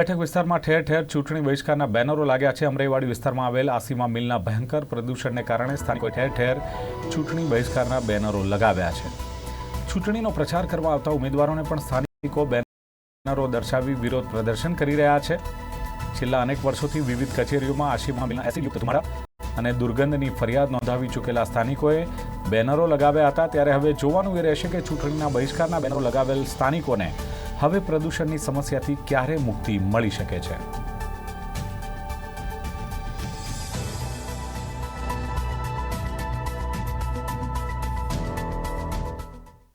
બેઠક વિસ્તારમાં ઠેર ઠેર ચૂંટણી બહિષ્કારના બેનરો લાગ્યા છે. અમરેવાડી વિસ્તારમાં આવેલ આસીમા મિલના ભયંકર પ્રદૂષણને કારણે સ્થાનિકોએ ઠેર ઠેર ચૂંટણી બહિષ્કારના બેનરો લગાવ્યા છે. ચૂંટણીનો પ્રચાર કરવા આવતા ઉમેદવારોને પણ સ્થાનિકો બેનરો દર્શાવી વિરોધ પ્રદર્શન કરી રહ્યા છે. છેલ્લા અનેક વર્ષોથી વિવિધ કચેરીઓમાં આસીમા મિલના એસિડયુક્ત અને દુર્ગંધની ફરિયાદ નોંધાવી ચૂકેલા સ્થાનિકોએ બેનરો લગાવ્યા હતા. ત્યારે હવે જોવાનું એ રહેશે કે ચૂંટણીના બહિષ્કારના બેનરો લગાવેલ સ્થાનિકોને હવે પ્રદૂષણની સમસ્યાથી ક્યારે મુક્તિ મળી શકે છે?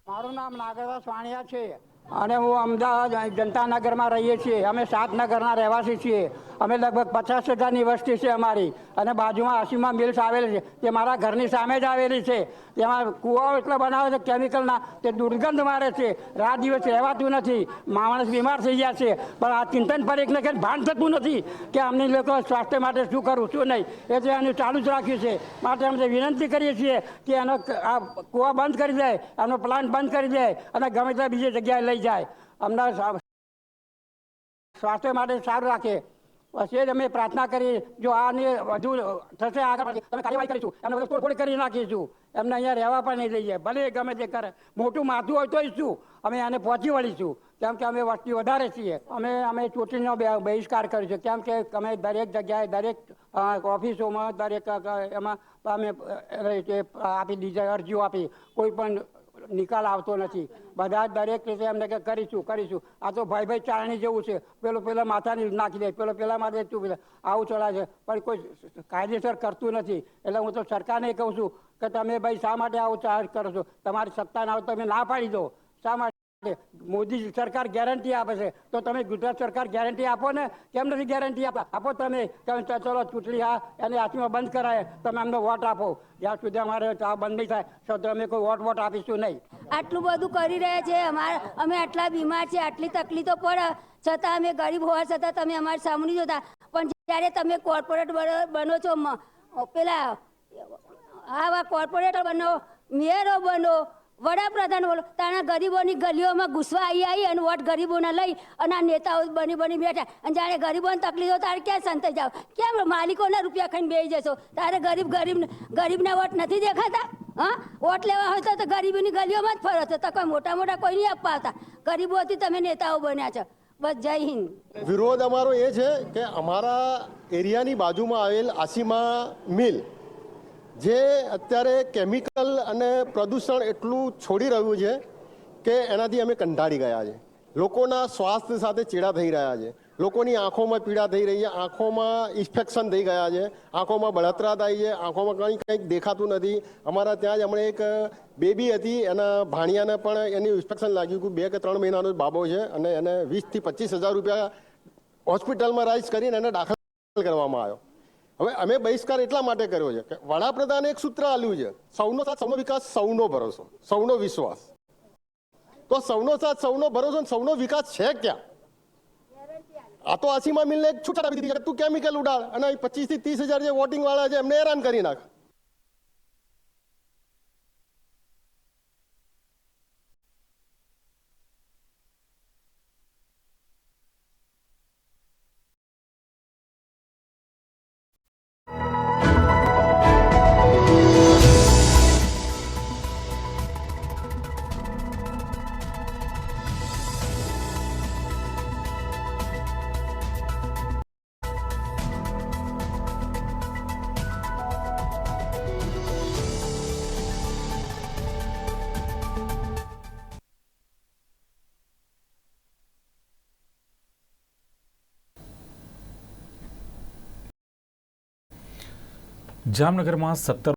મારું નામ નાગરદાસ વાણિયા છે અને હું અમદાવાદ જનતાનગરમાં રહીએ છીએ. અમે સાતનગરના રહેવાસી છીએ. અમે લગભગ પચાસ હજારની વસ્તી છે અમારી. અને બાજુમાં આસીમા મિલ્સ આવેલી છે. તે મારા ઘરની સામે જ આવેલી છે. તેમાં કૂવાઓ એટલા બનાવે છે કેમિકલના તે દુર્ગંધ મારે છે. રાત દિવસ રહેવાતું નથી. માણસ બીમાર થઈ ગયા છે. પણ આ ચિંતન પર એકને કંઈ ભાન થતું નથી કે અમને લોકો સ્વાસ્થ્ય માટે શું કરવું શું નહીં. એટલે આનું ચાલુ જ રાખ્યું છે. માટે અમે વિનંતી કરીએ છીએ કે એનો આ કૂવા બંધ કરી દે એનો પ્લાન્ટ બંધ કરી દે અને ગમે ત્યાં બીજી જગ્યાએ લઈ જાય. અમને સ્વાસ્થ્ય માટે સારું રાખે. જ અમે પ્રાર્થના કરી, જો આને વધુ થશે આગળ તમે કાર્યવાહી કરીશું. એમને બધું તોડફોડ કરી નાખીશું. એમને અહીંયા રહેવા પણ નહીં લઈએ ભલે ગમે તે કરે. મોટું માથું હોય તોય શું? અમે આને પહોંચી વળીશું. કેમ કે અમે વસ્તી વધારે છીએ. અમે અમે ચૂંટણીનો બહિષ્કાર કરીશું છે. કેમ કે અમે દરેક જગ્યાએ, દરેક ઓફિસોમાં, દરેક એમાં અમે આપી દીધી અરજીઓ આપી. કોઈ પણ નિકાલ આવતો નથી. બધા દરેક રીતે એમને કે કરીશું કરીશું. આ તો ભાઈ ભાઈ ચાલણી જેવું છે. પેલો પેલા માથાની નાખી દે, પેલો પેલા માથે તું દે આવું ચલાવે છે. પણ કોઈ કાયદેસર કરતું નથી. એટલે હું તો સરકારને કહું છું કે તમે ભાઈ શા માટે આવું ચાર્જ કરો છો? તમારી સત્તા ના હોય તમે ના પાડી દો. શા માટે? મોદી સરકાર ગેરંટી આપે છે. તો તમે ગુજરાત સરકાર ગેરંટી આપો ને? કેમ નથી ગેરંટી આપતા? આપો તમે. ચલો ચૂંટણી આ એને હાથમાં બંધ કરાય. તમે અમને વોટ આપો. જ્યાં સુધી અમારે આ બંધ નહીં થાય તો અમે કોઈ વોટ વોટ આપીશું નહીં. આટલું બધું કરી રહ્યા છે. અમારે અમે આટલા બીમાર છે, આટલી તકલીફો પડે છતાં અમે ગરીબ હોવા છતાં તમે અમારી સામે જોતા. પણ જ્યારે તમે કોર્પોરેટ બનો છો પેલા આવા કોર્પોરેટર બનો મેયરો બનો વડાપ્રધાન બોલો તાણા ગરીબોની ગલીઓમાં ઘૂસવા આવી આવી અને વોટ ગરીબોને લઈ અને આ નેતાઓ બની બની બેઠા. અને જાણે ગરીબોને તકલીફ તારે ક્યાં સંતાઈ જાવ? કેમ માલિકોના રૂપિયા ખાઈને બેસી જશો? તારે ગરીબ ગરીબ ગરીબના વોટ નથી દેખાતા? હા? વોટ લેવા હોય તો ગરીબોની ગલીઓમાં જ ફરો છો. તો કોઈ મોટા મોટા કોઈ નહીં આપવા આવતા ગરીબોથી તમે નેતાઓ બન્યા છો. બસ જય હિન્દ. વિરોધ અમારો એ છે કે અમારા એરિયાની બાજુમાં આવેલ આસીમા મિલ જે અત્યારે કેમિકલ અને પ્રદૂષણ એટલું છોડી રહ્યું છે કે એનાથી અમે કંટાળી ગયા છે. લોકોના સ્વાસ્થ્ય સાથે ચેડા થઈ રહ્યા છે. લોકોની આંખોમાં પીડા થઈ રહી છે. આંખોમાં ઇન્ફેક્શન થઈ ગયા છે. આંખોમાં બળતરા થાય છે. આંખોમાં કંઈ કંઈક દેખાતું નથી. અમારા ત્યાં જ હમણાં એક બેબી હતી. એના ભાણિયાને પણ એની ઇન્ફેક્શન લાગ્યું કે બે કે ત્રણ મહિનાનો બાબો છે અને એને વીસથી પચીસ હજાર રૂપિયા હોસ્પિટલમાં રાઇઝ કરીને એને દાખલ કરવામાં આવ્યો. હવે અમે બહિષ્કાર એટલા માટે કર્યો છે કે વડાપ્રધાને એક સૂત્ર આલ્યું છે, સૌનો સાથ, સૌનો વિકાસ, સૌનો ભરોસો, સૌનો વિશ્વાસ. તો સૌનો સાથ, સૌનો ભરોસો સૌનો વિકાસ છે ક્યાં? આ તો આસીમા મિલને છૂટા આપી દીધી તું કેમિકલ ઉડાડ? અને પચીસથી ત્રીસ હજાર જે વોટિંગ વાળા છે, એમને હેરાન કરી નાખ. જામનગરમાં સત્તર